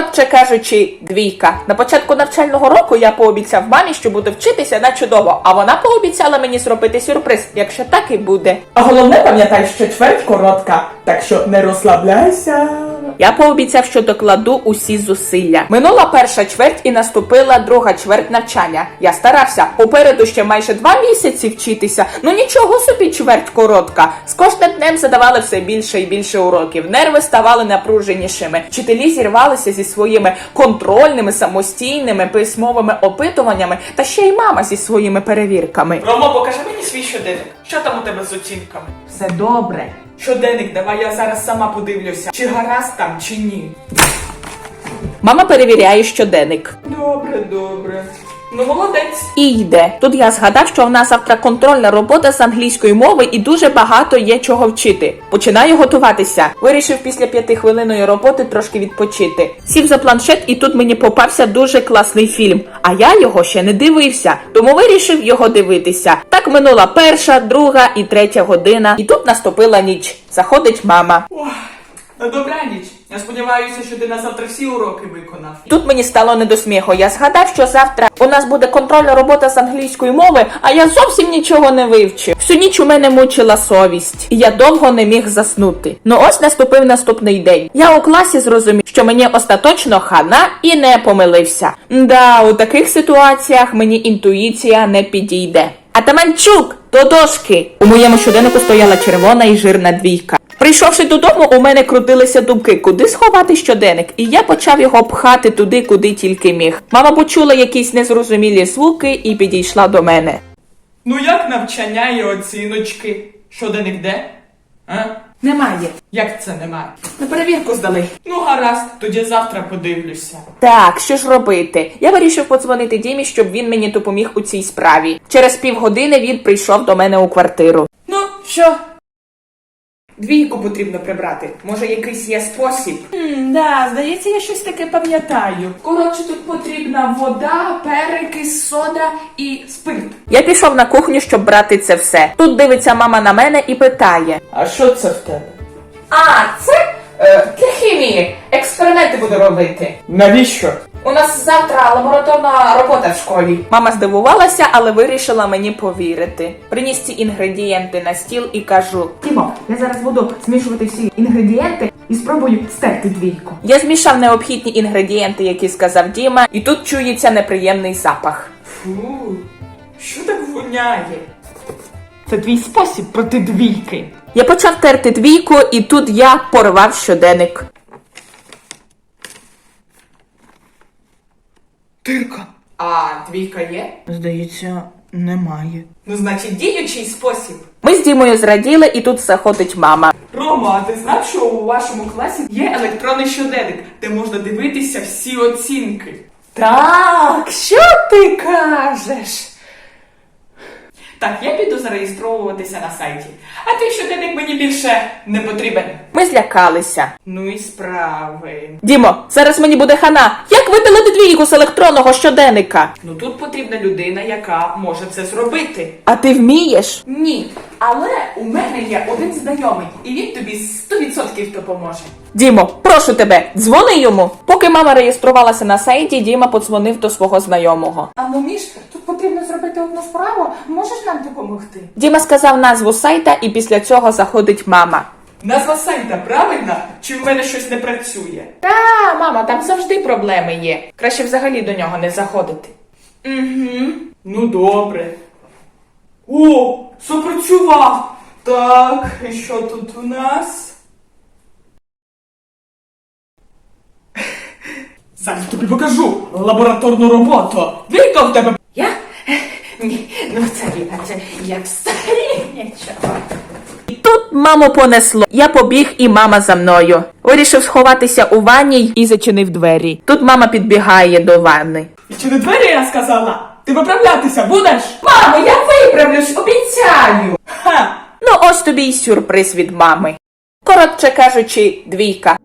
Коротше кажучи, двійка. На початку навчального року я пообіцяв мамі, що буду вчитися на чудово, а вона пообіцяла мені зробити сюрприз, якщо так і буде. А головне пам'ятай, що чверть коротка, так що не розслабляйся. Я пообіцяв, що докладу усі зусилля. Минула перша чверть і наступила друга чверть навчання. Я старався. Попереду ще майже два місяці вчитися. Ну нічого собі чверть коротка. З кожним днем задавали все більше і більше уроків. Нерви ставали напруженішими. Вчителі зірвалися зі своїми контрольними, самостійними письмовими опитуваннями, та ще й мама зі своїми перевірками. Ромо, покажи мені свій щоденник. Що там у тебе з оцінками? Все добре. Щоденник, давай я зараз сама подивлюся, чи гаразд там, чи ні. Мама перевіряє щоденник. Добре, добре. Ну, молодець. І йде. Тут я згадав, що в нас завтра контрольна робота з англійської мови і дуже багато є чого вчити. Починаю готуватися. Вирішив після п'ятихвилинної роботи трошки відпочити. Сів за планшет, і тут мені попався дуже класний фільм. А я його ще не дивився, тому вирішив його дивитися. Так минула перша, друга і третя година. І тут наступила ніч. Заходить мама. Ох, на добраніч. Я сподіваюся, що ти на завтра всі уроки виконав. Тут мені стало не до сміху. Я згадав, що завтра у нас буде контрольна робота з англійської мови, а я зовсім нічого не вивчив. Всю ніч у мене мучила совість, і я довго не міг заснути. Ну ось наступив наступний день. Я у класі зрозумів, що мені остаточно хана і не помилився. Да, у таких ситуаціях мені інтуїція не підійде. Атаманчук, до дошки! У моєму щоденнику стояла червона і жирна двійка. Прийшовши додому, у мене крутилися думки, куди сховати щоденник, і я почав його пхати туди, куди тільки міг. Мама почула якісь незрозумілі звуки і підійшла до мене. Ну як навчання і оціночки? Щоденник де? А? Немає. Як це немає? На перевірку здали. Ну гаразд, тоді завтра подивлюся. Так, що ж робити? Я вирішив подзвонити Дімі, щоб він мені допоміг у цій справі. Через півгодини він прийшов до мене у квартиру. Ну, що? Двійку потрібно прибрати. Може, якийсь є спосіб? Хм, да, здається, я щось таке пам'ятаю. Коротше, тут потрібна вода, перекис, сода і спирт. Я пішов на кухню, щоб брати це все. Тут дивиться мама на мене і питає: А що це в тебе? А, це е, для хімії. Експерименти буду робити. Навіщо? У нас завтра лабораторна робота в школі. Мама здивувалася, але вирішила мені повірити. Приніс ці інгредієнти на стіл і кажу: Тімо, я зараз буду змішувати всі інгредієнти і спробую стерти двійку. я змішав необхідні інгредієнти, які сказав Діма, і тут чується неприємний запах. Фу, що так воняє? Це твій спосіб проти двійки. Я почав терти двійку, і тут я порвав щоденник. Тирка. А двійка є? Здається, немає. Ну, значить, діючий спосіб. Ми з Дімою зраділи, і тут заходить мама. Рома, а ти знав, що у вашому класі є електронний щоденник, де можна дивитися всі оцінки? Так, що ти кажеш? Так, я піду зареєстровуватися на сайті. А твій щоденник мені більше не потрібен. Ми злякалися. Ну і справи. Дімо, зараз мені буде хана. Як видалити двійку з електронного щоденника? Ну тут потрібна людина, яка може це зробити. А ти вмієш? Ні, але у мене є один знайомий, і він тобі 100% допоможе. Дімо, прошу тебе, дзвони йому. Поки мама реєструвалася на сайті, Діма подзвонив до свого знайомого. А ну міш, тут потрібно зробити одну справу. Можеш нам допомогти? Діма сказав назву сайта, і після цього заходить мама. Назва сайта правильна? Чи в мене щось не працює? Та, мама, там завжди проблеми є. Краще взагалі до нього не заходити. Угу. Ну добре. О, запрацював. Так, і що тут у нас? Зараз тобі покажу лабораторну роботу. Віка в тебе. Я? Ні, ну це це як старі нічого. Тут маму понесло. Я побіг, і мама за мною. Вирішив сховатися у ванні і зачинив двері. Тут мама підбігає до ванни. І чи не двері я сказала? Ти виправлятися будеш? Мамо, я виправлюсь, обіцяю. Ха! Ну, ось тобі й сюрприз від мами. Коротше кажучи, двійка.